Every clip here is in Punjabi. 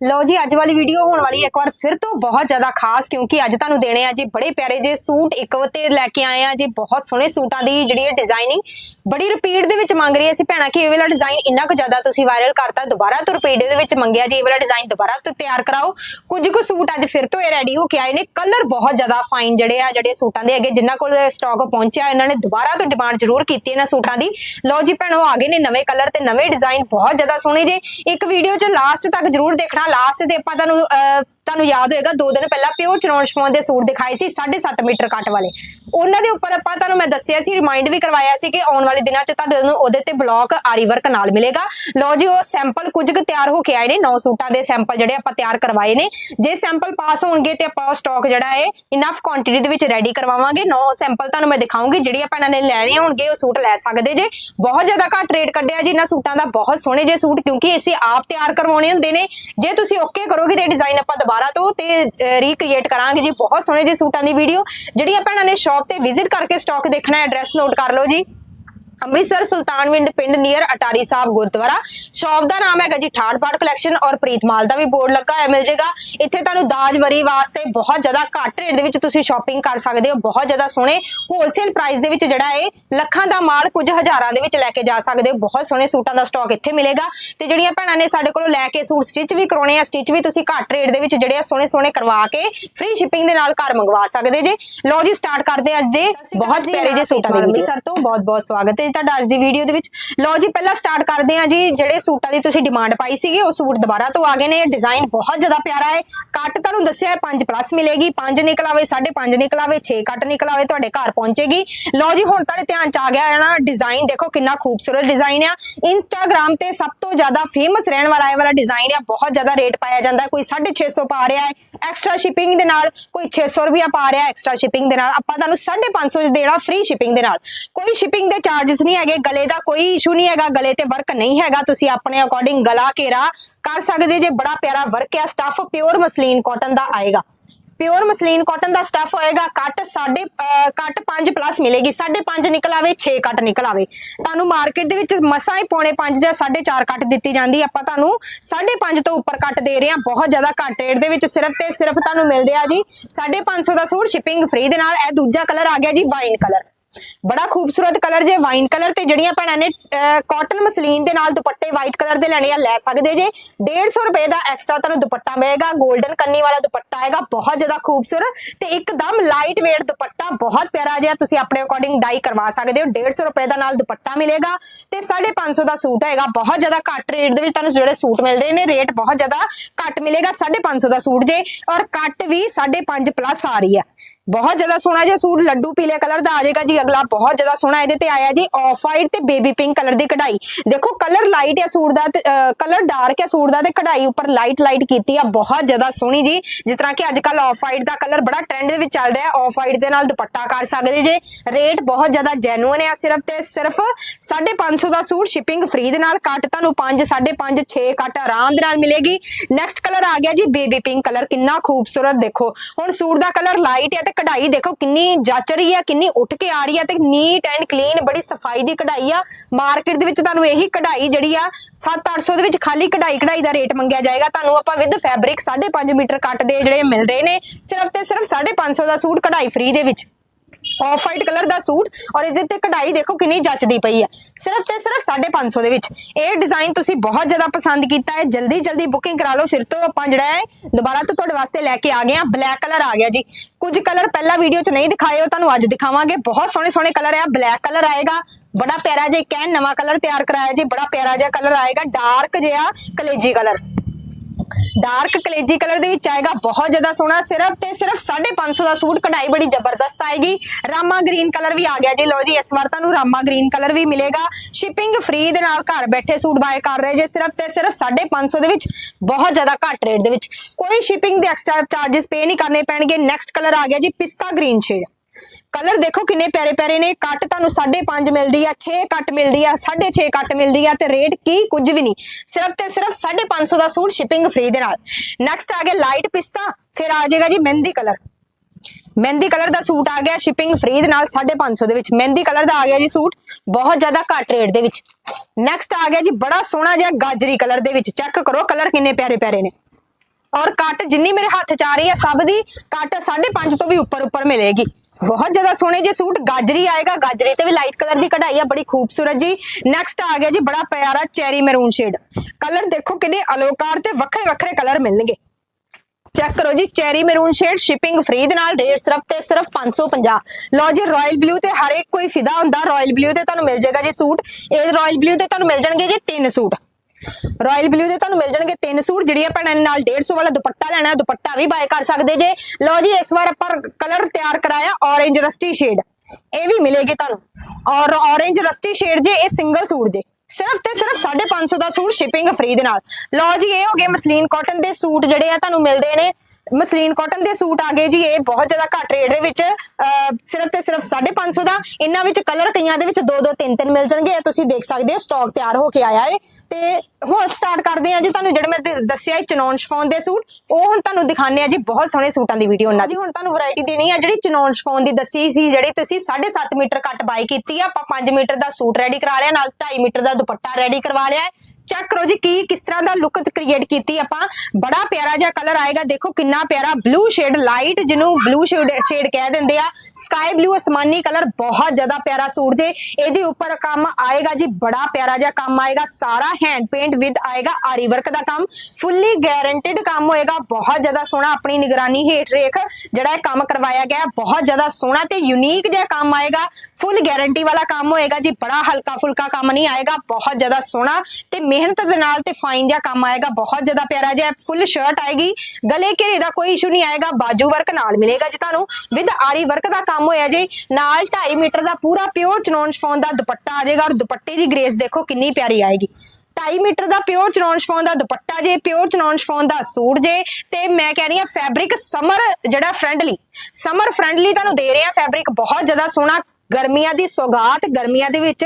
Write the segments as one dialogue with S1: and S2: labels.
S1: ਲਓ ਜੀ, ਅੱਜ ਵਾਲੀ ਵੀਡੀਓ ਹੋਣ ਵਾਲੀ ਹੈ ਇੱਕ ਵਾਰ ਫਿਰ ਤੋਂ ਬਹੁਤ ਜ਼ਿਆਦਾ ਖਾਸ, ਕਿਉਂਕਿ ਅੱਜ ਤੁਹਾਨੂੰ ਦੇਣੇ ਆ ਜੀ ਬੜੇ ਪਿਆਰੇ ਜੇ ਸੂਟ, ਇੱਕ ਵਤੇ ਲੈ ਕੇ ਆਏ ਆ ਜੀ ਬਹੁਤ ਸੋਹਣੇ ਸੂਟਾਂ ਦੀ ਜਿਹੜੀ ਹੈ ਡਿਜ਼ਾਈਨਿੰਗ ਬੜੀ ਰਿਪੀਟ ਦੇ ਵਿੱਚ ਮੰਗ ਰਹੀ ਸੀ ਭੈਣਾ, ਕਿ ਇਹ ਵਾਲਾ ਡਿਜ਼ਾਈਨ ਇੰਨਾ ਕੁ ਜ਼ਿਆਦਾ ਤੁਸੀਂ ਵਾਇਰਲ ਕਰਤਾ, ਦੁਬਾਰਾ ਤੋਂ ਰਿਪੀਟ ਦੇ ਵਿੱਚ ਮੰਗਿਆ ਜੀ, ਇਹ ਵਾਲਾ ਡਿਜ਼ਾਈਨ ਦੁਬਾਰਾ ਤੋਂ ਤਿਆਰ ਕਰਾਓ। ਕੁਝ ਕੁ ਸੂਟ ਅੱਜ ਫਿਰ ਤੋਂ ਇਹ ਰੈਡੀ ਹੋ ਕੇ ਆਏ ਨੇ ਕਲਰ ਬਹੁਤ ਜ਼ਿਆਦਾ ਫਾਈਨ ਜਿਹੜੇ ਆ, ਜਿਹੜੇ ਸੂਟਾਂ ਦੇ ਅੱਗੇ ਜਿਨ੍ਹਾਂ ਕੋਲ ਸਟਾਕ ਪਹੁੰਚਿਆ, ਇਹਨਾਂ ਨੇ ਦੁਬਾਰਾ ਤੋਂ ਡਿਮਾਂਡ ਜ਼ਰੂਰ ਕੀਤੀ ਇਹਨਾਂ ਸੂਟਾਂ ਦੀ। ਲਓ ਜੀ, ਭੈਣੋ, ਆ ਗਏ ਨੇ ਨਵੇਂ ਕਲਰ ਤੇ ਨਵੇਂ ਡਿਜ਼ਾਈਨ ਬਹੁਤ ਜ਼ਿਆਦਾ ਸੋਹਣੇ ਜੇ। ਇੱਕ ਵੀਡੀਓ 'ਚ ਲਾਸਟ ਤੱਕ ਜ਼ਰੂਰ ਦੇਖਣਾ ਲਾਸਟ ਤੇ ਆਪਾਂ ਤੁਹਾਨੂੰ ਯਾਦ ਹੋਏਗਾ, ਦੋ ਦਿਨ ਪਹਿਲਾਂ ਪਿਓਰ ਚਰੋਨ ਸ਼ਮੋਨ ਦੇ ਸੂਟ ਦਿਖਾਏ ਸੀ 7.5 ਮੀਟਰ ਕੱਟ ਵਾਲੇ। ਉਹਨਾਂ ਦੇ ਉੱਪਰ ਆਪਾਂ ਤੁਹਾਨੂੰ ਮੈਂ ਦੱਸਿਆ ਸੀ ਰਿਮਾਈਂਡ ਵੀ ਕਰਵਾਇਆ ਸੀ ਕਿ ਆਉਣ ਵਾਲੇ ਦਿਨਾਂ 'ਚ ਤੁਹਾਨੂੰ ਉਹਦੇ ਤੇ ਬਲੌਕ ਆਰੀ ਵਰਕ ਨਾਲ ਮਿਲੇਗਾ। ਲਓ ਜੀ, ਉਹ ਸੈਂਪਲ ਕੁਝ ਕੁ ਤਿਆਰ ਹੋ ਕੇ ਆਏ ਨੇ 9 ਸੂਟਾਂ ਦੇ ਸੈਂਪਲ ਜਿਹੜੇ ਆਪਾਂ ਤਿਆਰ ਕਰਵਾਏ ਨੇ। ਜੇ ਸੈਂਪਲ ਪਾਸ ਹੋਣਗੇ ਤੇ ਆਪਾਂ ਉਹ ਸਟਾਕ ਜਿਹੜਾ ਹੈ ਇਨਫ ਕੁਆਂਟੀਟੀ ਦੇ ਵਿੱਚ ਰੈਡੀ ਕਰਵਾਵਾਂਗੇ। 9 ਸੈਂਪਲ ਤੁਹਾਨੂੰ ਮੈਂ ਦਿਖਾਉਂਗੀ ਆਪਾਂ ਇਹਨਾਂ ਨੇ ਲੈਣੇ ਹੋਣਗੇ ਉਹ ਸੂਟ ਲੈ ਸਕਦੇ ਜੇ। ਬਹੁਤ ਜ਼ਿਆਦਾ ਘੱਟ ਰੇਟ ਕੱਢਿਆ ਜੀ ਇਹਨਾਂ ਸੂਟਾਂ ਦਾ, ਬਹੁਤ ਸੋਹਣੇ ਜੇ ਸੂਟ, ਕਿਉਂਕਿ ਅਸੀਂ ਆਪ ਤਿਆਰ ਕਰਵਾਉਣੇ ਹੁੰਦੇ ਨੇ। ਜੇ ਤੁਸੀਂ ਓਕੇ ਕਰੋਗੇ ਤੇ ਡਿਜ਼ਾਈਨ ਆਪਾਂ ਦੁਬਾਰਾ ਤੋਂ ਤੇ ਰੀਕ੍ਰੀਏਟ ਕਰਾਂਗੇ ਜੀ। ਬਹੁਤ ਸੋਹਣੇ ਜੀ ਸੂਟਾਂ ਦੀ ਵੀਡੀਓ ਜਿਹੜੀਆਂ ਭੈਣਾਂ ਨੇ ਸ਼ਾਪ ਤੇ ਵਿਜ਼ਿਟ ਕਰਕੇ ਸਟਾਕ ਦੇਖਣਾ ਹੈ ਐਡਰੈਸ ਨੋਟ ਕਰ ਲਓ ਜੀ। ਅੰਮ੍ਰਿਤਸਰ ਸੁਲਤਾਨਵਿੰਡ ਪਿੰਡ ਨੀਅਰ ਅਟਾਰੀ ਸਾਹਿਬ ਗੁਰਦੁਆਰਾ। ਸ਼ਾਪ ਦਾ ਨਾਮ ਹੈਗਾ ਜੀ ਠਾੜ ਪਾੜ ਕਲੈਕਸ਼ਨ ਔਰ ਪ੍ਰੀਤਮਾਲ ਦਾ ਵੀ ਬੋਰਡ ਲੱਗਾ ਹੋਇਆ ਮਿਲ ਜੇਗਾ। ਇੱਥੇ ਤੁਹਾਨੂੰ ਦਾਜ ਵਰੀ ਵਾਸਤੇ ਬਹੁਤ ਜ਼ਿਆਦਾ ਘੱਟ ਰੇਟ ਦੇ ਵਿੱਚ ਤੁਸੀਂ ਸ਼ਾਪਿੰਗ ਕਰ ਸਕਦੇ ਹੋ ਬਹੁਤ ਜ਼ਿਆਦਾ ਸੋਹਣੇ ਹੋਲਸੇਲ ਪ੍ਰਾਈਸ ਦੇ ਵਿੱਚ ਜਿਹੜਾ ਹੈ ਲੱਖਾਂ ਦਾ ਮਾਲ ਕੁਝ ਹਜ਼ਾਰਾਂ ਦੇ ਵਿੱਚ ਲੈ ਕੇ ਜਾ ਸਕਦੇ ਹੋ। ਬਹੁਤ ਸੋਹਣੇ ਸੂਟਾਂ ਦਾ ਸਟਾਕ ਇੱਥੇ ਮਿਲੇਗਾ। ਤੇ ਜਿਹੜੀਆਂ ਭੈਣਾਂ ਨੇ ਸਾਡੇ ਕੋਲੋਂ ਲੈ ਕੇ ਸੂਟ ਸਟਿਚ ਵੀ ਕਰਾਉਣੇ ਆ ਸਟਿਚ ਵੀ ਤੁਸੀਂ ਘੱਟ ਰੇਟ ਦੇ ਵਿੱਚ ਜਿਹੜੇ ਆ ਸੋਹਣੇ ਸੋਹਣੇ ਕਰਵਾ ਕੇ ਫ੍ਰੀ ਸ਼ਿਪਿੰਗ ਦੇ ਨਾਲ ਘਰ ਮੰਗਵਾ ਸਕਦੇ ਜੇ। ਲਓ ਜੀ ਸਟਾਰਟ ਕਰਦੇ ਅੱਜ ਦੇ ਬਹੁਤ ਪਿਆਰੇ ਜੇ ਸੂਟਾਂ ਦੀ ਵੀਡੀਓ ਸਰ ਤੋਂ ਬਹੁਤ ਬਹੁਤ ਸਵਾਗਤ ਹੈ ਤੁਹਾਡਾ ਅੱਜ ਦੀ ਵੀਡੀਓ ਦੇ ਵਿੱਚ। ਲਓ ਜੀ, ਪਹਿਲਾਂ ਸਟਾਰਟ ਕਰਦੇ ਹਾਂ ਜੀ। ਜਿਹੜੇ ਸੂਟਾਂ ਦੀ ਤੁਸੀਂ ਡਿਮਾਂਡ ਪਾਈ ਸੀਗੀ, ਉਹ ਸੂਟ ਦੁਬਾਰਾ ਤੋਂ ਆ ਗਏ ਨੇ। ਡਿਜ਼ਾਈਨ ਬਹੁਤ ਜ਼ਿਆਦਾ ਪਿਆਰਾ ਹੈ। ਕੱਟ ਤੁਹਾਨੂੰ ਦੱਸਿਆ ਹੈ 5 ਪਲੱਸ ਮਿਲੇਗੀ। 5 ਨਿਕਲ 5.5 ਨਿਕਲ 6 ਕੱਟ ਨਿਕਲ ਤੁਹਾਡੇ ਘਰ ਪਹੁੰਚੇਗੀ। ਲਓ ਜੀ, ਹੁਣ ਤੁਹਾਡੇ ਧਿਆਨ ਚ ਆ ਗਿਆ ਹੈ ਨਾ ਡਿਜ਼ਾਈਨ ਦੇਖੋ ਕਿੰਨਾ ਖੂਬਸੂਰਤ ਡਿਜ਼ਾਈਨ ਆ। ਇੰਸਟਾਗ੍ਰam ਤੇ ਸਭ ਤੋਂ ਜ਼ਿਆਦਾ ਫੇਮਸ ਰਹਿਣ ਵਾਲਾ ਇਹ ਵਾਲਾ ਡਿਜ਼ਾਈਨ ਆ। ਬਹੁਤ ਜ਼ਿਆਦਾ ਰੇਟ ਪਾਇਆ ਜਾਂਦਾ ਹੈ। ਕੋਈ 650 ਪਾ ਰਿਹਾ ਹੈ ਐਕਸਟਰਾ ਸ਼ਿਪਿੰਗ ਦੇ ਨਾਲ। ਕੋਈ 600 ਰੁਪਿਆ ਪਾ ਰਿਹਾ ਐਕਸਟਰਾ ਸ਼ਿਪਿੰਗ ਦੇ ਨਾਲ। ਆਪਾਂ ਤੁਹਾਨੂੰ 550 ਚ ਦੇਣਾ ਫ੍ਰੀ ਸ਼ਿਪਿੰਗ ਦੇ ਨਾਲ। ਕੋਈ ਸ਼ਿਪਿੰਗ ਦੇ ਚਾਰजेस ਨਹੀਂ ਹੈਗੇ, ਗਲੇ ਦਾ ਕੋਈ ਇਸ਼ੂ ਨਹੀਂ ਹੈਗਾ, ਗਲੇ ਤੇ ਵਰਕ ਨਹੀਂ ਹੈਗਾ, ਤੁਸੀਂ ਆਪਣੇ ਅਕੋਰਡਿੰਗ ਗਲਾ ਘੇਰਾ ਕਰ ਸਕਦੇ ਜੇ, ਬੜਾ ਪਿਆਰਾ ਵਰਕ ਹੈ ਸਟਫ ਪਿਓਰ ਮਸਲੀਨ ਕਾਟਨ ਦਾ ਆਏਗਾ। ਪਿਓਰ ਮਸਲੀਨ ਕਾਟਨ ਦਾ ਸਟਫ ਹੋਏਗਾ ਕੱਟ ਸਾਡੇ ਕੱਟ 5 ਪਲੱਸ ਮਿਲੇਗੀ 5.5 ਨਿਕਲ ਆਵੇ 6 ਕੱਟ ਨਿਕਲ ਆਵੇ। ਤੁਹਾਨੂੰ ਮਾਰਕੀਟ ਦੇ ਵਿੱਚ ਮਸਾਂ ਹੀ ਪੌਣੇ 5 ਜਾਂ 4.5 ਕੱਟ ਦਿੱਤੀ ਜਾਂਦੀ, ਆਪਾਂ ਤੁਹਾਨੂੰ 5.5 ਤੋਂ ਉੱਪਰ ਕੱਟ ਦੇ ਰਹੇ ਹਾਂ, ਬਹੁਤ ਜ਼ਿਆਦਾ ਘੱਟ ਰੇਟ ਦੇ ਵਿੱਚ ਸਿਰਫ ਤੇ ਸਿਰਫ ਤੁਹਾਨੂੰ ਮਿਲ ਰਿਹਾ ਜੀ 550 ਦਾ ਸੂਟ ਸ਼ਿਪਿੰਗ ਫ੍ਰੀ ਦੇ ਨਾਲ, ਇਹ ਦੂਜਾ ਕਲਰ ਆ ਗਿਆ ਜੀ ਵਾਈਨ ਕਲਰ ਬੜਾ ਖੂਬਸੂਰਤ ਕਲਰ ਜੇ, ਵਾਈਨ ਕਲਰ ਤੇ ਜਿਹੜੀਆਂ ਭੈਣਾਂ ਨੇ ਕਾਟਨ ਮਸਲੀਨ ਦੇ ਨਾਲ ਦੁਪੱਟੇ ਵਾਈਟ ਕਲਰ ਦੇ ਲੈਣੇ ਆ, ਲੈ ਸਕਦੇ ਜੇ। 150 ਰੁਪਏ ਦਾ ਐਕਸਟਰਾ ਤੁਹਾਨੂੰ ਦੁਪੱਟਾ ਮਿਲੇਗਾ 골ਡਨ ਕੰਨੀ ਵਾਲਾ ਦੁਪੱਟਾ ਆਏਗਾ ਬਹੁਤ ਜ਼ਿਆਦਾ ਖੂਬਸੂਰਤ ਤੇ ਇੱਕਦਮ ਲਾਈਟ weight ਦੁਪੱਟਾ ਬਹੁਤ ਪਿਆਰਾ ਜਿਹਾ ਤੁਸੀਂ ਆਪਣੇ ਅਕੋਰਡਿੰਗ ਡਾਈ ਕਰਵਾ ਸਕਦੇ ਹੋ। 150 ਰੁਪਏ ਦਾ ਨਾਲ ਦੁਪੱਟਾ ਮਿਲੇਗਾ ਤੇ 550 ਦਾ ਸੂਟ ਹੋਏਗਾ ਬਹੁਤ ਜ਼ਿਆਦਾ ਘੱਟ ਰੇਟ ਦੇ ਵਿੱਚ ਤੁਹਾਨੂੰ ਜਿਹੜੇ ਸੂਟ ਮਿਲਦੇ ਨੇ ਰੇਟ ਬਹੁਤ ਜ਼ਿਆਦਾ ਘੱਟ ਮਿਲੇਗਾ 550 ਦਾ ਸੂਟ ਜੇ, ਔਰ ਕੱਟ ਵੀ 5.5 ਪਲੱਸ ਆ ਰਹੀ ਹੈ। ਬਹੁਤ ਜ਼ਿਆਦਾ ਸੋਹਣਾ ਜਿਹਾ ਸੂਟ, ਲੱਡੂ ਪੀਲੇ ਕਲਰ ਦਾ ਆ ਜਾਏਗਾ ਜੀ। ਅਗਲਾ ਬਹੁਤ ਜ਼ਿਆਦਾ ਸੋਹਣਾ ਇਹਦੇ ਤੇ ਆਇਆ ਜੀ ਆਫ ਵਾਈਟ ਤੇ ਬੇਬੀ ਪਿੰਕ ਕਲਰ ਦੀ ਕਢਾਈ। ਦੇਖੋ ਕਲਰ ਲਾਈਟ ਹੈ ਸੂਟ ਦਾ ਕਲਰ ਡਾਰਕ ਹੈ ਸੂਟ ਦਾ ਤੇ ਕਢਾਈ ਉੱਪਰ ਲਾਈਟ ਲਾਈਟ ਕੀਤੀ ਆ, ਬਹੁਤ ਜ਼ਿਆਦਾ ਸੋਹਣੀ ਜੀ। ਜਿਸ ਤਰ੍ਹਾਂ ਕਿ ਅੱਜ ਕੱਲ ਆਫ ਵਾਈਟ ਦਾ ਕਲਰ ਬੜਾ ਟ੍ਰੈਂਡ ਦੇ ਵਿੱਚ ਚੱਲ ਰਿਹਾ। ਹੈ ਆਫ ਵਾਈਟ ਦੇ ਨਾਲ ਦੁਪੱਟਾ ਕਰ ਸਕਦੇ ਜੇ। ਰੇਟ ਬਹੁਤ ਜ਼ਿਆਦਾ ਜੈਨੂਇਨ ਹੈ ਸਿਰਫ ਤੇ ਸਿਰਫ 550 ਦਾ ਸੂਟ ਸ਼ਿਪਿੰਗ ਫ੍ਰੀ ਦੇ ਨਾਲ ਕੱਟ ਤੁਹਾਨੂੰ 5 5.5 6 ਕੱਟ ਆਰਾਮ ਦੇ ਨਾਲ ਮਿਲੇਗੀ। ਨੈਕਸਟ ਕਲਰ ਆ ਗਿਆ ਜੀ ਬੇਬੀ ਪਿੰਕ ਕਲਰ ਕਿੰਨਾ ਖੂਬਸੂਰਤ ਦੇਖੋ। ਹੁਣ ਸੂਟ ਦਾ ਕਲਰ ਲਾਈਟ ਹੈ ਤੇ ਕਢਾਈ ਦੇਖੋ ਕਿੰਨੀ ਜੱਚ ਰਹੀ ਹੈ ਕਿੰਨੀ ਉੱਠ ਕੇ ਆ ਰਹੀ ਹੈ ਤੇ ਨੀਟ ਐਂਡ ਕਲੀਨ ਬੜੀ ਸਫ਼ਾਈ ਦੀ ਕਢਾਈ ਆ। ਮਾਰਕੀਟ ਦੇ ਵਿੱਚ ਤੁਹਾਨੂੰ ਇਹੀ ਕਢਾਈ ਜਿਹੜੀ ਆ 7-800 ਦੇ ਵਿੱਚ ਖਾਲੀ ਕਢਾਈ ਕਢਾਈ ਦਾ ਰੇਟ ਮੰਗਿਆ ਜਾਏਗਾ। ਤੁਹਾਨੂੰ ਆਪਾਂ ਵਿਦ ਫੈਬਰਿਕ 5.5 ਮੀਟਰ ਕੱਟ ਦੇ ਜਿਹੜੇ ਮਿਲ ਰਹੇ ਨੇ, ਸਿਰਫ ਤੇ ਸਿਰਫ 550 ਦਾ ਸੂਟ ਕਢਾਈ ਫ੍ਰੀ ਦੇ ਵਿੱਚ। ਆਫ ਵਾਈਟ ਕਲਰ ਦਾ ਸੂਟ ਔਰ ਇਹਦੇ ਤੇ ਕਢਾਈ ਦੇਖੋ ਕਿੰਨੀ ਜੱਚਦੀ ਪਈ ਹੈ। ਸਿਰਫ ਤੇ ਸਿਰਫ 550 ਦੇ ਵਿੱਚ। ਇਹ ਡਿਜ਼ਾਈਨ ਤੁਸੀਂ ਬਹੁਤ ਜ਼ਿਆਦਾ ਪਸੰਦ ਕੀਤਾ ਹੈ। ਜਲਦੀ ਜਲਦੀ ਬੁਕਿੰਗ ਕਰਾ ਲਓ। ਫਿਰ ਤੋਂ ਆਪਾਂ ਜਿਹੜਾ ਹੈ, ਦੁਬਾਰਾ ਤੋਂ ਤੁਹਾਡੇ ਵਾਸਤੇ ਲੈ ਕੇ ਆ ਗਏ ਆ ਬਲੈਕ ਕਲਰ ਆ ਗਿਆ ਜੀ। ਕੁਝ ਕਲਰ ਪਹਿਲਾਂ ਵੀਡੀਓ 'ਚ ਨਹੀਂ ਦਿਖਾਏ, ਉਹ ਤੁਹਾਨੂੰ ਅੱਜ ਦਿਖਾਵਾਂਗੇ। ਬਹੁਤ ਸੋਹਣੇ ਸੋਹਣੇ ਕਲਰ ਆ। ਬਲੈਕ ਕਲਰ ਆਏਗਾ। ਬੜਾ ਪਿਆਰਾ ਜਿਹਾ ਕਹਿ ਨਵਾਂ ਕਲਰ ਤਿਆਰ ਕਰਾਇਆ ਜੀ। ਬੜਾ ਪਿਆਰਾ ਜਿਹਾ ਕਲਰ ਆਏਗਾ। ਡਾਰਕ ਜਿਹਾ, ਕਲੇਜੀ ਕਲਰ ਡਾਰਕ ਕਲੇਜੀ ਕਲਰ ਦੇ ਵਿੱਚ ਆਏਗਾ, ਬਹੁਤ ਜ਼ਿਆਦਾ ਸੋਹਣਾ, ਸਿਰਫ ਤੇ ਸਿਰਫ 550 ਦਾ ਸੂਟ, ਕਢਾਈ ਬੜੀ ਜ਼ਬਰਦਸਤ ਆਏਗੀ। ਰਾਮਾ ਗ੍ਰੀਨ ਕਲਰ ਵੀ ਆ ਗਿਆ ਜੀ। ਲਓ ਜੀ, ਇਸ ਵਾਰ ਤੁਹਾਨੂੰ ਰਾਮਾ ਗ੍ਰੀਨ ਕਲਰ ਵੀ ਮਿਲੇਗਾ। ਸ਼ਿਪਿੰਗ ਫ੍ਰੀ ਦੇ ਨਾਲ ਘਰ ਬੈਠੇ ਸੂਟ ਬਾਏ ਕਰ ਰਹੇ ਜੇ, ਸਿਰਫ ਤੇ ਸਿਰਫ 550 ਦੇ ਵਿੱਚ, ਬਹੁਤ ਜ਼ਿਆਦਾ ਘੱਟ ਰੇਟ ਦੇ ਵਿੱਚ। ਕੋਈ ਸ਼ਿਪਿੰਗ ਦੇ ਐਕਸਟਰਾ ਚਾਰजेस ਪੇ ਨਹੀਂ ਕਰਨੇ ਪੈਣਗੇ। ਨੈਕਸਟ ਕਲਰ ਆ ਗਿਆ ਜੀ, ਪਿਸਤਾ ਗ੍ਰੀਨ ਸ਼ੇਡ। ਕਲਰ ਦੇਖੋ ਕਿੰਨੇ ਪਿਆਰੇ ਪਿਆਰੇ ਨੇ। ਕੱਟ ਤੁਹਾਨੂੰ 5.5 ਮਿਲਦੀ ਆ 6 ਕੱਟ ਮਿਲਦੀ ਆ 6.5 ਕੱਟ ਮਿਲਦੀ ਆ ਤੇ ਰੇਟ ਕੀ ਕੁਝ ਵੀ ਨਹੀਂ। ਸਿਰਫ ਤੇ ਸਿਰਫ 550 ਦਾ ਸੂਟ ਸ਼ਿਪਿੰਗ ਫ੍ਰੀ ਦੇ ਨਾਲ। ਨੈਕਸਟ ਆ ਗਿਆ ਲਾਈਟ ਪਿਸਤਾ, ਫਿਰ ਆ ਜਾਏਗਾ ਜੀ ਮਹਿੰਦੀ ਕਲਰ ਮਹਿੰਦੀ ਕਲਰ ਦਾ ਸੂਟ ਆ ਗਿਆ ਸ਼ਿਪਿੰਗ ਫ੍ਰੀ ਦੇ ਨਾਲ 550 ਦੇ ਵਿੱਚ। ਮਹਿੰਦੀ ਕਲਰ ਦਾ ਆ ਗਿਆ ਜੀ ਸੂਟ ਬਹੁਤ ਜ਼ਿਆਦਾ ਘੱਟ ਰੇਟ ਦੇ ਵਿੱਚ। ਨੈਕਸਟ ਆ ਗਿਆ ਜੀ ਬੜਾ ਸੋਹਣਾ ਜਿਹਾ ਗਾਜਰੀ ਕਲਰ ਦੇ ਵਿੱਚ। ਚੈੱਕ ਕਰੋ ਕਲਰ ਕਿੰਨੇ ਪਿਆਰੇ ਪਿਆਰੇ ਨੇ। ਔਰ ਕੱਟ ਜਿੰਨੀ ਮੇਰੇ ਹੱਥ ਚ ਆ ਰਹੀ ਹੈ ਸਭ ਦੀ ਕੱਟ 5.5 ਤੋਂ ਵੀ ਉੱਪਰ ਉੱਪਰ ਮਿਲੇਗੀ। ਬਹੁਤ ਜ਼ਿਆਦਾ ਸੋਹਣੇ ਜੇ ਸੂਟ। ਗਾਜਰੀ ਆਏਗਾ, ਗਾਜਰੀ ਤੇ ਵੀ ਲਾਈਟ ਕਲਰ ਦੀ ਕਢਾਈ ਆ, ਬੜੀ ਖੂਬਸੂਰਤ ਜੀ। ਨੈਕਸਟ ਆ ਗਿਆ ਜੀ, ਬੜਾ ਪਿਆਰਾ ਚੈਰੀ ਮੈਰੂਨ ਸ਼ੇਡ ਕਲਰ ਦੇਖੋ ਕਿੰਨੇ ਅਲੋਕਾਰ ਤੇ ਵੱਖਰੇ ਵੱਖਰੇ ਕਲਰ ਮਿਲਣਗੇ। ਚੈੱਕ ਕਰੋ ਜੀ cherry maroon shade shipping free ਦੇ ਨਾਲ ਰੇਟ ਸਿਰਫ ਤੇ ਸਿਰਫ 550 ਲਓ ਜੀ ਰਾਇਲ ਬਲੂ ਤੇ ਹਰ ਇੱਕ ਕੋਈ ਫਿਦਾ ਹੁੰਦਾ। ਰਾਇਲ ਬਲੂ ਤੇ ਤੁਹਾਨੂੰ ਮਿਲ ਜਾਏਗਾ ਜੀ ਸੂਟ। ਇਹ ਰਾਇਲ ਬਲੂ ਤੇ ਤੁਹਾਨੂੰ ਮਿਲ ਜਾਣਗੇ ਜੀ ਤਿੰਨ ਸੂਟ। ਰਾਇਲ ਬਲੂ ਦੇ ਤੁਹਾਨੂੰ ਮਿਲ ਜਾਣਗੇ ਤਿੰਨ ਸੂਟ, ਜਿਹੜੀਆਂ ਭੈਣਾਂ ਨੇ ਨਾਲ 150 ਵਾਲਾ ਦੁਪੱਟਾ ਲੈਣਾ ਹੈ ਦੁਪੱਟਾ ਵੀ ਬਾਏ ਕਰ ਸਕਦੇ ਜੇ। ਲਓ ਜੀ, ਇਸ ਵਾਰ ਆਪਾਂ ਕਲਰ ਤਿਆਰ ਕਰਾਇਆ ਔਰੇਂਜ ਰਸਟੀ ਸ਼ੇਡ ਇਹ ਵੀ ਮਿਲੇਗੀ ਤੁਹਾਨੂੰ। ਔਰ ਔਰੇਂਜ ਰਸਟੀ ਸ਼ੇਡ ਜੇ, ਇਹ ਸਿੰਗਲ ਸੂਟ ਜੇ। ਸਿਰਫ ਤੇ ਸਿਰਫ 550 ਦਾ ਸੂਟ ਸ਼ਿਪਿੰਗ ਫ੍ਰੀ ਦੇ ਨਾਲ। ਲਓ ਜੀ, ਇਹ ਹੋ ਗਏ ਮਸਲੀਨ ਕਾਟਨ ਦੇ ਸੂਟ ਜਿਹੜੇ ਆ ਤੁਹਾਨੂੰ ਮਿਲਦੇ ਨੇ। ਮਸਲੀਨ ਕਾਟਨ ਦੇ ਸੂਟ ਆ ਗਏ ਜੀ, ਇਹ ਬਹੁਤ ਜ਼ਿਆਦਾ ਘੱਟ ਰੇਟ ਦੇ ਵਿੱਚ ਸਿਰਫ ਤੇ ਸਿਰਫ 550 ਦਾ। ਇਹਨਾਂ ਵਿੱਚ ਕਲਰ ਕਈਆਂ ਦੇ ਵਿੱਚ ਦੋ ਦੋ ਤਿੰਨ ਤਿੰਨ ਮਿਲ ਜਾਣਗੇ। ਇਹ ਤੁਸੀਂ ਦੇਖ ਸਕਦੇ ਹੋ ਸਟਾਕ ਤਿਆਰ ਹੋ ਕੇ ਆਇਆ ਹੈ ਤੇ ਹੁਣ ਸਟਾਰਟ ਕਰਦੇ ਹਾਂ ਜੀ, ਤੁਹਾਨੂੰ ਜਿਹੜੇ ਮੈਂ ਦ- ਦੱਸਿਆ ਚਨੌਨ ਸ਼ਫੋਨ ਦੇ ਸੂਟ, ਉਹ ਹੁਣ ਤੁਹਾਨੂੰ ਦਿਖਾਣੇ ਆ ਜੀ, ਬਹੁਤ ਸੋਹਣੇ ਸੂਟਾਂ ਦੀ ਵੀਡੀਓ ਉਹਨਾਂ ਦੀ। ਹੁਣ ਤੁਹਾਨੂੰ ਵੈਰਾਈਟੀ ਦੇਣੀ ਆ, ਜਿਹੜੀ ਚਨੌਨ ਸ਼ਫੋਨ ਦੀ ਦੱਸੀ ਸੀ, ਜਿਹੜੀ ਤੁਸੀਂ 7.5 ਮੀਟਰ ਕੱਟ ਬਾਈ ਕੀਤੀ ਆ, ਆਪਾਂ 5 ਮੀਟਰ ਦਾ ਸੂਟ ਰੈਡੀ ਕਰਾ ਲਿਆ, ਨਾਲ 2.5 ਮੀਟਰ ਦਾ ਦੁਪੱਟਾ ਰੈਡੀ ਕਰਵਾ ਲਿਆ ਚੈੱਕ ਕਰੋ ਜੀ, ਕੀ, ਕਿਸ ਤਰ੍ਹਾਂ ਦਾ ਲੁੱਕ ਕ੍ਰੀਏਟ ਕੀਤੀ ਆਪਾਂ? ਬੜਾ ਪਿਆਰਾ ਜਿਹਾ ਕਲਰ ਆਏਗਾ, ਦੇਖੋ ਕਿੰਨਾ ਪਿਆਰਾ ਬਲੂ ਸ਼ੇਡ ਲਾਈਟ ਜਿਹਨੂੰ ਬਲੂ ਸ਼ੇਡ ਸ਼ੇਡ ਕਹਿ ਦਿੰਦੇ ਆ। ਸਕਾਈ ਬਲੂ ਅਸਮਾਨੀ ਕਲਰ ਬਹੁਤ ਜ਼ਿਆਦਾ ਪਿਆਰਾ ਸੂਟ ਜੇ। ਇਹਦੇ ਉੱਪਰ ਕੰਮ ਆਏਗਾ ਜੀ, ਬੜਾ ਪਿਆਰਾ ਜਿਹਾ ਕੰਮ ਆਏਗਾ, ਸਾਰਾ ਹੈਂਡ ਪੇਂਟ ਵਿਦ ਆਏਗਾ ਆਰੀ ਵਰਕ ਦਾ ਕੰਮ। ਫੁੱਲੀ ਗਾਰੰਟਿਡ ਕੰਮ ਹੋਏਗਾ। ਬਹੁਤ ਜ਼ਿਆਦਾ ਸੋਹਣਾ ਆਪਣੀ ਨਿਗਰਾਨੀ ਹੇਠ ਰੇਖ, ਜਿਹੜਾ ਇਹ ਕੰਮ ਕਰਵਾਇਆ ਗਿਆ ਬਹੁਤ ਜ਼ਿਆਦਾ ਸੋਹਣਾ ਤੇ ਯੂਨੀਕ ਜਿਹਾ ਕੰਮ ਆਏਗਾ। ਫੁੱਲ ਗਾਰੰਟੀ ਵਾਲਾ ਕੰਮ ਹੋਏਗਾ ਜੀ, ਬੜਾ ਹਲਕਾ ਫੁਲਕਾ ਕੰਮ ਨਹੀਂ ਆਏਗਾ, ਬਹੁਤ ਜ਼ਿਆਦਾ ਸੋਹਣਾ ਤੇ ਮਿਹਨਤ ਦੇ ਨਾਲ ਤੇ ਫਾਈਨ ਜਿਹਾ ਕੰਮ ਆਏਗਾ, ਬਹੁਤ ਜ਼ਿਆਦਾ ਪਿਆਰਾ ਜਿਹਾ ਫੁੱਲ ਸ਼ਰਟ ਆਏਗੀ। ਗਲੇ ਘੇਰੇ ਦਾ ਕੋਈ ਇਸ਼ੂ ਨਹੀਂ ਆਏਗਾ, ਬਾਜੂ ਵਰਕ ਨਾਲ ਮਿਲੇਗਾ ਜੀ ਤੁਹਾਨੂੰ। ਵਿਦ ਆਰੀ ਵਰਕ ਦਾ ਕੰਮ ਹੋਇਆ ਜੀ, ਨਾਲ 2.5 ਮੀਟਰ ਦਾ ਪੂਰਾ ਪਿਓਰ ਚਨੌਨ ਸ਼ਫੋਨ ਦਾ ਦੁਪੱਟਾ ਆ ਜਾਏਗਾ ਔਰ ਦੁਪੱਟੇ ਦੀ ਗ੍ਰੇਸ ਦੇਖੋ ਕਿੰਨੀ ਪਿਆਰੀ ਆਏਗੀ। 2.5 ਮੀਟਰ ਦਾ ਪਿਓਰ ਚਨੌਨ ਸ਼ਫੋਨ ਦਾ ਦੁਪੱਟਾ ਜੇ, ਪਿਓਰ ਚਨੌਨ ਸ਼ਫੋਨ ਦਾ ਸੂਟ ਜੇ, ਤੇ ਮੈਂ ਕਹਿ ਰਹੀ ਹਾਂ ਫੈਬਰਿਕ ਸਮਰ ਜਿਹੜਾ ਫ੍ਰੈਂਡਲੀ ਸਮਰ ਫ੍ਰੈਂਡਲੀ ਤੁਹਾਨੂੰ ਦੇ ਰਹੇ ਆ ਫੈਬਰਿਕ ਬਹੁਤ ਜ਼ਿਆਦਾ ਸੋਹਣਾ ਗਰਮੀਆਂ ਦੀ ਸੌਗਾਤ, ਗਰਮੀਆਂ ਦੇ ਵਿੱਚ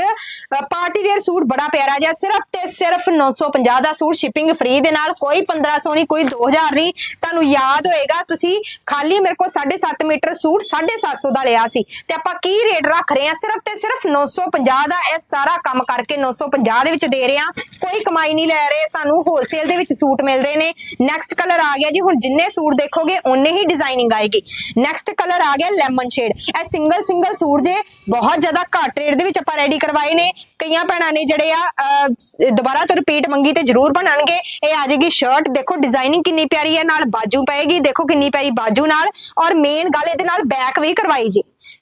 S1: ਪਾਰਟੀ ਵੇਅਰ ਸੂਟ ਬੜਾ ਪਿਆਰਾ ਜਿਹਾ, ਸਿਰਫ ਤੇ ਸਿਰਫ 950 ਦਾ ਸੂਟ ਸ਼ਿਪਿੰਗ ਫ੍ਰੀ ਦੇ ਨਾਲ, ਕੋਈ 1500 ਨਹੀਂ, ਕੋਈ 2000 ਨਹੀਂ, ਤੁਹਾਨੂੰ ਯਾਦ ਹੋਏਗਾ, ਤੁਸੀਂ ਖਾਲੀ ਮੇਰੇ ਕੋਲ 7.5 ਮੀਟਰ ਸੂਟ 750 ਦਾ ਲਿਆ ਸੀ। ਤੇ ਆਪਾਂ ਕੀ ਰੇਟ ਰੱਖ ਰਹੇ ਹਾਂ? ਸਿਰਫ ਤੇ ਸਿਰਫ 950 ਦਾ ਇਹ ਸਾਰਾ ਕੰਮ ਕਰਕੇ 950 ਦੇ ਵਿੱਚ ਦੇ ਰਹੇ ਹਾਂ। ਕੋਈ ਕਮਾਈ ਨਹੀਂ ਲੈ ਰਹੇ, ਤੁਹਾਨੂੰ ਹੋਲਸੇਲ ਦੇ ਵਿੱਚ ਸੂਟ ਮਿਲ ਰਹੇ ਨੇ। ਨੈਕਸਟ ਕਲਰ ਆ ਗਿਆ ਜੀ, ਹੁਣ ਜਿੰਨੇ ਸੂਟ ਦੇਖੋਗੇ, ਓਨੇ ਹੀ ਡਿਜ਼ਾਈਨਿੰਗ ਆਏਗੀ। ਨੈਕਸਟ ਕਲਰ ਆ ਗਿਆ ਲੈਮਨ ਸ਼ੇਡ ਇਹ ਸਿੰਗਲ ਸਿੰਗਲ ਸੂਟ ਜੇ ਬਹੁਤ ਜ਼ਿਆਦਾ ਘੱਟ ਰੇਟ ਦੇ ਵਿੱਚ ਆਪਾਂ ਰੈਡੀ ਕਰਵਾਏ ਨੇ। ਕਈਆਂ ਭੈਣਾਂ ਨੇ ਜਿਹੜੇ ਆ ਦੁਬਾਰਾ ਤੋਂ ਰਿਪੀਟ ਮੰਗੀ ਤੇ ਜ਼ਰੂਰ ਬਣਨਗੇ ਇਹ ਆ ਜਾਏਗੀ ਸ਼ਰਟ ਦੇਖੋ ਡਿਜ਼ਾਈਨਿੰਗ ਕਿੰਨੀ ਪਿਆਰੀ ਹੈ। ਨਾਲ ਬਾਜੂ ਪਏਗੀ। ਦੇਖੋ ਕਿੰਨੀ ਪਿਆਰੀ ਬਾਜੂ ਨਾਲ। ਔਰ ਮੇਨ ਗੱਲ ਇਹਦੇ ਨਾਲ ਬੈਕ ਵੀ ਕਰਵਾਈ ਜੀ।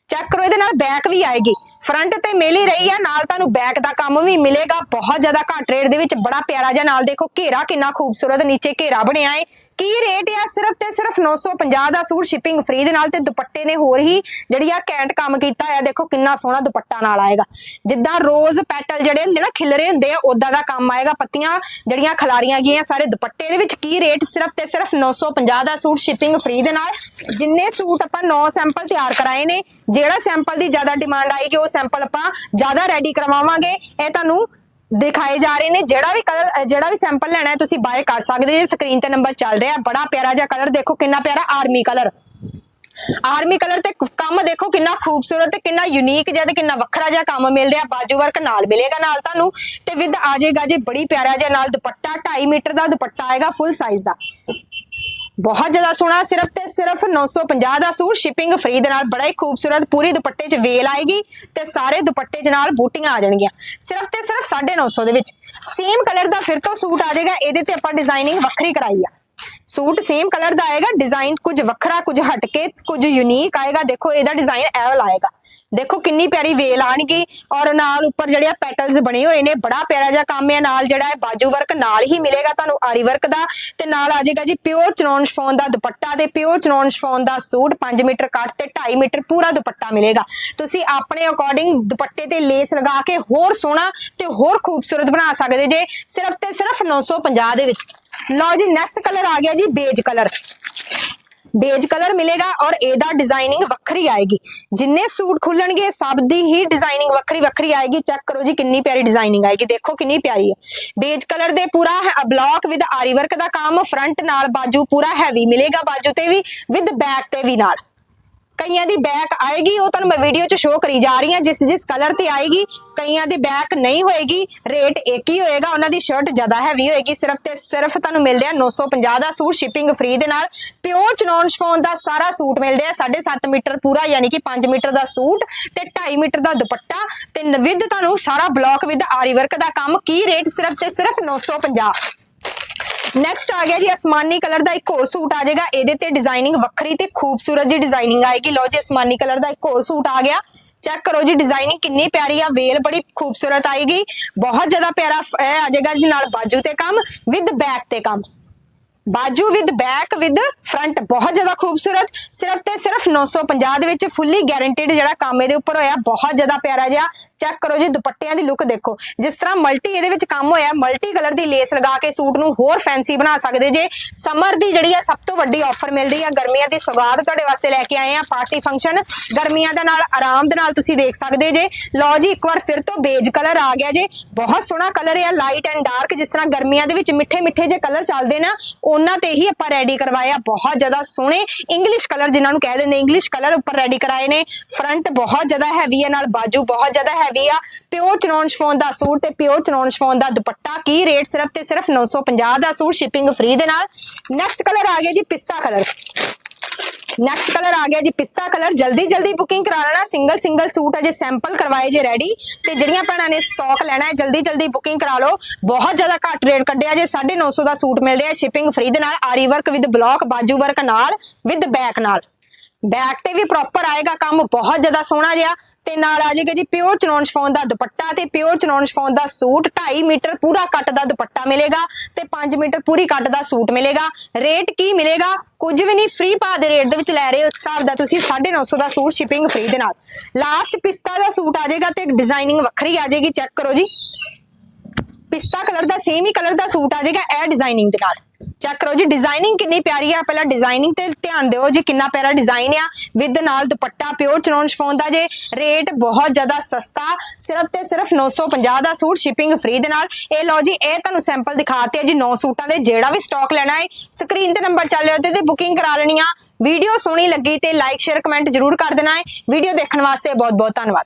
S1: ਚੈੱਕ ਕਰੋ, ਇਹਦੇ ਨਾਲ ਬੈਕ ਵੀ ਆਏਗੀ। ਫਰੰਟ ਤੇ ਮਿਲ ਹੀ ਰਹੀ ਆ। ਨਾਲ ਤੁਹਾਨੂੰ ਬੈਕ ਦਾ ਕੰਮ ਵੀ ਮਿਲੇਗਾ। ਬਹੁਤ ਜ਼ਿਆਦਾ ਘੱਟ ਰੇਟ ਦੇ ਵਿੱਚ ਬੜਾ ਪਿਆਰਾ ਜਿਹਾ ਨਾਲ ਦੇਖੋ ਘੇਰਾ ਕਿੰਨਾ ਖੂਬਸੂਰਤ। ਨੀਚੇ ਘੇਰਾ ਬਣਿਆ ਹੈ ਕੀ ਰੇਟ ਆ? ਸਿਰਫ ਤੇ ਸਿਰਫ 950 ਦਾ ਸੂਟ ਸ਼ਿਪਿੰਗ ਫ੍ਰੀ ਦੇ ਨਾਲ ਤੇ ਦੁਪੱਟੇ ਨੇ ਹੋਰ ਹੀ ਜਿਹੜੀ ਆ ਕੈਂਟ ਕੰਮ ਕੀਤਾ ਹੈ ਦੇਖੋ ਕਿੰਨਾ ਸੋਹਣਾ ਦੁਪੱਟਾ ਨਾਲ ਆਏਗਾ। ਜਿੱਦਾਂ ਰੋਜ਼ ਪੈਟਲ ਜਿਹੜੇ ਹੁੰਦੇ ਨਾ, ਖਿਲਰੇ ਹੁੰਦੇ ਆ ਉਦਾਂ ਦਾ ਕੰਮ ਆਏਗਾ। ਪੱਤੀਆਂ ਜਿਹੜੀਆਂ ਖਿਲਾਰੀਆਂ ਗਈਆਂ ਸਾਰੇ ਦੁਪੱਟੇ ਦੇ ਵਿੱਚ। ਕੀ ਰੇਟ ਸਿਰਫ ਤੇ ਸਿਰਫ 950 ਦਾ ਸੂਟ ਸ਼ਿਪਿੰਗ ਫ੍ਰੀ ਦੇ ਨਾਲ? ਜਿੰਨੇ ਸੂਟ ਆਪਾਂ 9 ਸੈਂਪਲ ਤਿਆਰ ਕਰਾਏ ਨੇ, ਜਿਹੜਾ ਸੈਂਪਲ ਦੀ ਜ਼ਿਆਦਾ ਡਿਮਾਂਡ ਆਏਗੀ, ਉਹ ਸੈਂਪਲ ਆਪਾਂ ਜ਼ਿਆਦਾ ਰੈਡੀ ਕਰਵਾਵਾਂਗੇ। ਇਹ ਤੁਹਾਨੂੰ ਦਿਖਾਏ ਜਾ ਰਹੇ ਨੇ, ਜਿਹੜਾ ਵੀ ਕਲਰ ਜਿਹੜਾ ਵੀ ਸੈਂਪਲ ਲੈਣਾ ਹੈ, ਤੁਸੀਂ ਬਾਏ ਕਰ ਸਕਦੇ ਜੇ ਸਕਰੀਨ ਤੇ ਨੰਬਰ ਚੱਲ ਰਿਹਾ ਬੜਾ ਪਿਆਰਾ ਜਿਹਾ ਕਲਰ ਦੇਖੋ ਕਿੰਨਾ ਪਿਆਰਾ ਆਰਮੀ ਕਲਰ ਆਰਮੀ ਕਲਰ ਤੇ ਕੰਮ ਦੇਖੋ ਕਿੰਨਾ ਖੂਬਸੂਰਤ ਤੇ ਕਿੰਨਾ ਯੂਨੀਕ ਜਿਹਾ ਤੇ ਕਿੰਨਾ ਵੱਖਰਾ ਜਿਹਾ ਕੰਮ ਮਿਲ ਰਿਹਾ। ਬਾਜੂ ਵਰਕ ਨਾਲ ਮਿਲੇਗਾ ਨਾਲ ਤੁਹਾਨੂੰ ਤੇ ਵਿਦ ਆ ਜਾਏਗਾ ਜੀ ਬੜੀ ਪਿਆਰਾ ਜਿਹਾ ਨਾਲ ਦੁਪੱਟਾ 2.5 ਮੀਟਰ ਦਾ ਦੁਪੱਟਾ ਆਏਗਾ ਫੁੱਲ ਸਾਈਜ਼ ਦਾ। ਬਹੁਤ ਜ਼ਿਆਦਾ ਸੋਹਣਾ, ਸਿਰਫ ਤੇ ਸਿਰਫ 950 ਦਾ ਸੂਟ ਸ਼ਿਪਿੰਗ ਫ੍ਰੀ ਦੇ ਨਾਲ ਬੜਾ ਹੀ ਖੂਬਸੂਰਤ ਪੂਰੀ ਦੁਪੱਟੇ 'ਚ ਵੇਲ ਆਏਗੀ ਤੇ ਸਾਰੇ ਦੁਪੱਟੇ 'ਚ ਨਾਲ ਬੂਟੀਆਂ ਆ ਜਾਣਗੀਆਂ। ਸਿਰਫ ਤੇ ਸਿਰਫ 950 ਦੇ ਵਿੱਚ। ਸੇਮ ਕਲਰ ਦਾ ਫਿਰ ਤੋਂ ਸੂਟ ਆ ਜਾਏਗਾ, ਇਹਦੇ ਤੇ ਆਪਾਂ ਡਿਜ਼ਾਈਨਿੰਗ ਵੱਖਰੀ ਕਰਾਈ ਆ। ਸੂਟ ਸੇਮ ਕਲਰ ਦਾ ਆਏਗਾ ਡਿਜ਼ਾਈਨ ਕੁਝ ਵੱਖਰਾ, ਕੁਝ ਹਟ ਕੇ, ਕੁਝ ਯੂਨੀਕ ਆਏਗਾ। ਦੇਖੋ, ਇਹਦਾ ਡਿਜ਼ਾਈਨ ਐਵਲ ਆਏਗਾ। ਦੇਖੋ ਕਿੰਨੀ ਪਿਆਰੀ ਵੇਲ ਆਣਗੀ ਔਰ ਨਾਲ ਉੱਪਰ ਜਿਹੜੇ ਪੈਟਲਸ ਬਣੇ ਹੋਏ ਨੇ, ਬੜਾ ਪਿਆਰਾ ਜਿਹਾ ਕੰਮ ਹੈ। ਨਾਲ ਜਿਹੜਾ ਹੈ ਬਾਜੂ ਵਰਕ ਨਾਲ ਹੀ ਮਿਲੇਗਾ ਤੁਹਾਨੂੰ ਆਰੀ ਵਰਕ ਦਾ ਤੇ ਨਾਲ ਆ ਜਾਏਗਾ ਜੀ ਪਿਓਰ ਚਨੌਨ ਸ਼ਫੋਨ ਦਾ ਦੁਪੱਟਾ ਤੇ ਪਿਓਰ ਚਨੌਨ ਸ਼ਫੋਨ ਦਾ ਸੂਟ 5 ਮੀਟਰ ਕੱਟ ਤੇ 2.5 ਮੀਟਰ ਪੂਰਾ ਦੁਪੱਟਾ ਮਿਲੇਗਾ। ਤੁਸੀਂ ਆਪਣੇ ਅਕੋਰਡਿੰਗ ਦੁਪੱਟੇ ਤੇ ਲੇਸ ਲਗਾ ਕੇ ਹੋਰ ਸੋਹਣਾ ਤੇ ਹੋਰ ਖੂਬਸੂਰਤ ਬਣਾ ਸਕਦੇ ਜੇ, ਸਿਰਫ ਤੇ ਸਿਰਫ 950 ਦੇ ਵਿੱਚ। ਲਓ ਜੀ ਨੈਕਸਟ ਕਲਰ ਆ ਗਿਆ ਜੀ ਬੇਜ ਕਲਰ ਬੇਜ ਕਲਰ ਮਿਲੇਗਾ ਔਰ ਇਹਦਾ ਡਿਜ਼ਾਈਨਿੰਗ ਵੱਖਰੀ ਆਏਗੀ। ਜਿੰਨੇ ਸੂਟ ਖੁੱਲਣਗੇ, ਸਭ ਦੀ ਹੀ ਡਿਜ਼ਾਈਨਿੰਗ ਵੱਖਰੀ ਵੱਖਰੀ ਆਏਗੀ। ਚੈੱਕ ਕਰੋ ਜੀ ਕਿੰਨੀ ਪਿਆਰੀ ਡਿਜ਼ਾਈਨਿੰਗ ਆਏਗੀ। ਦੇਖੋ ਕਿੰਨੀ ਪਿਆਰੀ ਹੈ। ਬੇਜ ਕਲਰ ਦੇ ਪੂਰਾ ਬਲੌਕ ਵਿਦ ਆਰੀ ਵਰਕ ਦਾ ਕੰਮ ਫਰੰਟ ਨਾਲ ਬਾਜੂ ਪੂਰਾ ਹੈਵੀ ਮਿਲੇਗਾ ਬਾਜੂ ਤੇ ਵੀ ਵਿਦ ਬੈਕ ਤੇ ਵੀ ਨਾਲ। ਕਈਆਂ ਦੀ ਬੈਕ ਆਏਗੀ, ਉਹ ਤੁਹਾਨੂੰ ਮੈਂ ਵੀਡੀਓ 'ਚ ਸ਼ੋਅ ਕਰੀ ਜਾ ਰਹੀ ਹਾਂ, ਜਿਸ ਜਿਸ ਕਲਰ ਤੇ ਆਏਗੀ, ਕਈਆਂ ਦੀ ਬੈਕ ਨਹੀਂ ਹੋਏਗੀ ਰੇਟ ਇੱਕ ਹੀ ਹੋਏਗਾ, ਉਹਨਾਂ ਦੀ ਸ਼ਰਟ ਜ਼ਿਆਦਾ ਹੈਵੀ ਹੋਏਗੀ, ਸਿਰਫ ਤੇ ਸਿਰਫ ਤੁਹਾਨੂੰ ਮਿਲ ਰਿਹਾ 950 ਦਾ ਸੂਟ ਸ਼ਿਪਿੰਗ ਫ੍ਰੀ ਦੇ ਨਾਲ ਪਿਓਰ ਚਨੌਨ ਸ਼ਫੋਨ ਦਾ ਸਾਰਾ ਸੂਟ ਮਿਲ ਰਿਹਾ 7.5 ਮੀਟਰ ਪੂਰਾ, ਯਾਨੀ ਕਿ 5 ਮੀਟਰ ਦਾ ਸੂਟ ਤੇ 2.5 ਮੀਟਰ ਦਾ ਦੁਪੱਟਾ ਤੇ ਵਿਦ ਤੁਹਾਨੂੰ ਸਾਰਾ ਬਲੌਕ ਵਿਦ ਆਰੀ ਵਰਕ ਦਾ ਕੰਮ, ਕੀ ਰੇਟ ਸਿਰਫ ਤੇ ਸਿਰਫ 950 ਨੈਕਸਟ ਆ ਗਿਆ ਜੀ, ਅਸਮਾਨੀ ਕਲਰ ਦਾ ਇੱਕ ਹੋਰ ਸੂਟ ਆ ਜਾਏਗਾ। ਇਹਦੇ ਤੇ ਡਿਜ਼ਾਈਨਿੰਗ ਵੱਖਰੀ ਤੇ ਖੂਬਸੂਰਤ ਜੀ ਡਿਜ਼ਾਈਨਿੰਗ ਆਏਗੀ। ਲਓ ਜੀ, ਅਸਮਾਨੀ ਕਲਰ ਦਾ ਇੱਕ ਹੋਰ ਸੂਟ ਆ ਗਿਆ। ਚੈੱਕ ਕਰੋ ਜੀ ਡਿਜ਼ਾਈਨਿੰਗ ਕਿੰਨੀ ਪਿਆਰੀ ਆ। ਵੇਲ ਬੜੀ ਖੂਬਸੂਰਤ ਆਏਗੀ। ਬਹੁਤ ਜ਼ਿਆਦਾ ਪਿਆਰਾ ਇਹ ਆ ਜਾਏਗਾ ਜੀ, ਨਾਲ ਬਾਜੂ ਤੇ ਕੰਮ ਵਿਦ ਬੈਕ ਤੇ ਕੰਮ। ਬਾਜੂ ਵਿਦ ਬੈਕ ਵਿਦ ਫਰੰਟ ਬਹੁਤ ਜ਼ਿਆਦਾ ਖੂਬਸੂਰਤ। ਸਿਰਫ ਤੇ ਸਿਰਫ 950 ਦੇ ਵਿੱਚ ਫੁੱਲੀ ਗਾਰੰਟੀਡ ਜਿਹੜਾ ਕੰਮ ਇਹਦੇ ਉੱਪਰ ਹੋਇਆ, ਬਹੁਤ ਜ਼ਿਆਦਾ ਪਿਆਰਾ ਜਿਹਾ। ਚੈੱਕ ਕਰੋ ਜੀ ਦੁਪੱਟਿਆਂ ਦੀ ਲੁੱਕ ਦੇਖੋ। ਜਿਸ ਤਰ੍ਹਾਂ ਮਲਟੀ ਇਹਦੇ ਵਿੱਚ ਕੰਮ ਹੋਇਆ ਮਲਟੀ ਕਲਰ ਦੀ ਲੇਸ ਲਗਾ ਕੇ ਸੂਟ ਨੂੰ ਹੋਰ ਫੈਂਸੀ ਬਣਾ ਸਕਦੇ ਜੇ। ਸਮਰ ਦੀ ਜਿਹੜੀ ਆ ਸਭ ਤੋਂ ਵੱਡੀ ਆਫਰ ਮਿਲ ਰਹੀ ਆ, ਗਰਮੀਆਂ ਦੀ ਸੌਗਾਤ ਤੁਹਾਡੇ ਵਾਸਤੇ ਲੈ ਕੇ ਆਏ ਆ ਪਾਰਟੀ ਫੰਕਸ਼ਨ ਗਰਮੀਆਂ ਦੇ ਨਾਲ, ਆਰਾਮ ਦੇ ਨਾਲ ਤੁਸੀਂ ਦੇਖ ਸਕਦੇ ਜੇ। ਲਓ ਜੀ, ਇੱਕ ਵਾਰ ਫਿਰ ਤੋਂ ਬੇਜ ਕਲਰ ਆ ਗਿਆ ਜੇ। ਬਹੁਤ ਸੋਹਣਾ ਕਲਰ ਆ ਲਾਈਟ ਐਂਡ ਡਾਰਕ ਜਿਸ ਤਰ੍ਹਾਂ ਗਰਮੀਆਂ ਦੇ ਵਿੱਚ ਮਿੱਠੇ ਮਿੱਠੇ ਜੇ ਕਲਰ ਚੱਲਦੇ ਨਾ ਉਹਨਾਂ ਤੇ ਹੀ ਆਪਾਂ ਰੈਡੀ ਕਰਵਾਇਆ। ਬਹੁਤ ਜ਼ਿਆਦਾ ਸੋਹਣੇ ਇੰਗਲਿਸ਼ ਕਲਰ ਜਿਨ੍ਹਾਂ ਨੂੰ ਕਹਿ ਦਿੰਦੇ ਇੰਗਲਿਸ਼ ਕਲਰ ਉੱਪਰ ਰੈਡੀ ਕਰਾਏ ਨੇ। ਫਰੰਟ ਬਹੁਤ ਜ਼ਿਆਦਾ ਹੈਵੀ ਹੈ ਨਾਲ ਬਾਜੂ ਬਹੁਤ ਜ਼ਿਆਦਾ ਹੈਵੀ ਆ। ਪਿਓਰ ਚਨੌਨ ਸ਼ਫੋਨ ਦਾ ਸੂਟ ਤੇ ਪਿਓਰ ਚਨੌਨ ਸ਼ਫੋਨ ਦਾ ਦੁਪੱਟਾ ਕੀ ਰੇਟ ਸਿਰਫ ਤੇ ਸਿਰਫ 950 ਦਾ ਸੂਟ ਸ਼ਿਪਿੰਗ ਫ੍ਰੀ ਦੇ ਨਾਲ। ਨੈਕਸਟ ਕਲਰ ਆ ਗਿਆ ਜੀ, ਪਿਸਤਾ ਕਲਰ ਨੈਕਸਟ ਕਲਰ ਆ ਗਿਆ ਜੀ, ਪਿਸਤਾ ਕਲਰ ਜਲਦੀ ਜਲਦੀ ਬੁਕਿੰਗ ਕਰਾ ਲੈਣਾ। ਸਿੰਗਲ ਸਿੰਗਲ ਸੂਟ ਅਜੇ ਸੈਂਪਲ ਕਰਵਾਏ ਜੇ ਰੈਡੀ ਤੇ ਜਿਹੜੀਆਂ ਭੈਣਾਂ ਨੇ ਸਟਾਕ ਲੈਣਾ ਹੈ, ਜਲਦੀ ਜਲਦੀ ਬੁਕਿੰਗ ਕਰਾ ਲਓ। ਬਹੁਤ ਜ਼ਿਆਦਾ ਘੱਟ ਰੇਟ ਕੱਢਿਆ ਜੇ 950 ਦਾ ਸੂਟ ਮਿਲ ਰਿਹਾ ਸ਼ਿਪਿੰਗ ਫ੍ਰੀ ਦੇ ਨਾਲ ਆਰੀ ਵਰਕ ਵਿਦ ਬਲੌਕ ਬਾਜੂ ਵਰਕ ਨਾਲ ਵਿਦ ਬੈਕ ਨਾਲ। ਬੈਕ ਤੇ ਵੀ ਪ੍ਰੋਪਰ ਆਏਗਾ, ਕੰਮ ਬਹੁਤ ਜ਼ਿਆਦਾ ਸੋਹਣਾ ਜਿਹਾ। ਤੇ ਨਾਲ ਆ ਜਾਏਗਾ ਜੀ ਪਿਓਰ ਚਨੌਨ ਸ਼ਫੋਨ ਦਾ ਦੁਪੱਟਾ ਤੇ ਪਿਓਰ ਚਨੌਨ ਸ਼ਫੋਨ ਦਾ ਸੂਟ। 2.5 ਮੀਟਰ ਪੂਰਾ ਕੱਟ ਦਾ ਦੁਪੱਟਾ ਮਿਲੇਗਾ ਤੇ 5 ਮੀਟਰ ਪੂਰੀ ਕੱਟ ਦਾ ਸੂਟ ਮਿਲੇਗਾ। ਰੇਟ ਕੀ ਮਿਲੇਗਾ? ਕੁਝ ਵੀ ਨਹੀਂ ਫ੍ਰੀ ਪਾ ਦੇ ਰੇਟ ਦੇ ਵਿੱਚ ਲੈ ਰਹੇ ਹੋ ਇੱਕ ਹਿਸਾਬ ਦਾ ਤੁਸੀਂ 950 ਦਾ ਸੂਟ ਸ਼ਿਪਿੰਗ ਫ੍ਰੀ ਦੇ ਨਾਲ। ਲਾਸਟ ਪਿਸਤਾ ਦਾ ਸੂਟ ਆ ਜਾਏਗਾ ਤੇ ਡਿਜ਼ਾਈਨਿੰਗ ਵੱਖਰੀ ਆ ਜਾਏਗੀ ਚੈੱਕ ਕਰੋ ਜੀ। ਪਿਸਤਾ ਕਲਰ ਦਾ ਸੇਮ ਹੀ ਕਲਰ ਦਾ ਸੂਟ ਆ ਜਾਏਗਾ, ਇਹ ਡਿਜ਼ਾਈਨਿੰਗ ਦੇ ਨਾਲ। ਚੈੱਕ ਕਰੋ ਜੀ ਡਿਜ਼ਾਈਨਿੰਗ ਕਿੰਨੀ ਪਿਆਰੀ ਆ। ਪਹਿਲਾਂ ਡਿਜ਼ਾਈਨਿੰਗ ਤੇ ਧਿਆਨ ਦਿਓ ਜੀ, ਕਿੰਨਾ ਪਿਆਰਾ ਡਿਜ਼ਾਈਨ ਆ। ਵਿਦ ਨਾਲ ਦੁਪੱਟਾ ਪਿਓਰ ਚਨੌਨ ਸ਼ਫੋਨ ਦਾ ਜੇ ਰੇਟ ਬਹੁਤ ਜ਼ਿਆਦਾ ਸਸਤਾ, ਸਿਰਫ ਤੇ ਸਿਰਫ 950 ਦਾ ਸੂਟ ਸ਼ਿਪਿੰਗ ਫ੍ਰੀ ਦੇ ਨਾਲ। ਇਹ ਲਓ ਜੀ, ਇਹ ਤੁਹਾਨੂੰ ਸੈਂਪਲ ਦਿਖਾਤੇ ਆ ਜੀ 9 ਸੂਟਾਂ ਦੇ, ਜਿਹੜਾ ਵੀ ਸਟਾਕ ਲੈਣਾ ਹੈ। ਸਕਰੀਨ ਤੇ ਨੰਬਰ ਚੱਲ ਰਿਹਾ ਤੇ ਬੁਕਿੰਗ ਕਰਾ ਲੈਣੀ ਆ। ਵੀਡੀਓ ਸੋਹਣੀ ਲੱਗੀ ਤੇ ਲਾਈਕ ਸ਼ੇਅਰ ਕਮੈਂਟ ਜਰੂਰ ਕਰ ਦੇਣਾ ਹੈ। ਵੀਡੀਓ ਦੇਖਣ ਵਾਸਤੇ ਬਹੁਤ ਬਹੁਤ ਧੰਨਵਾਦ।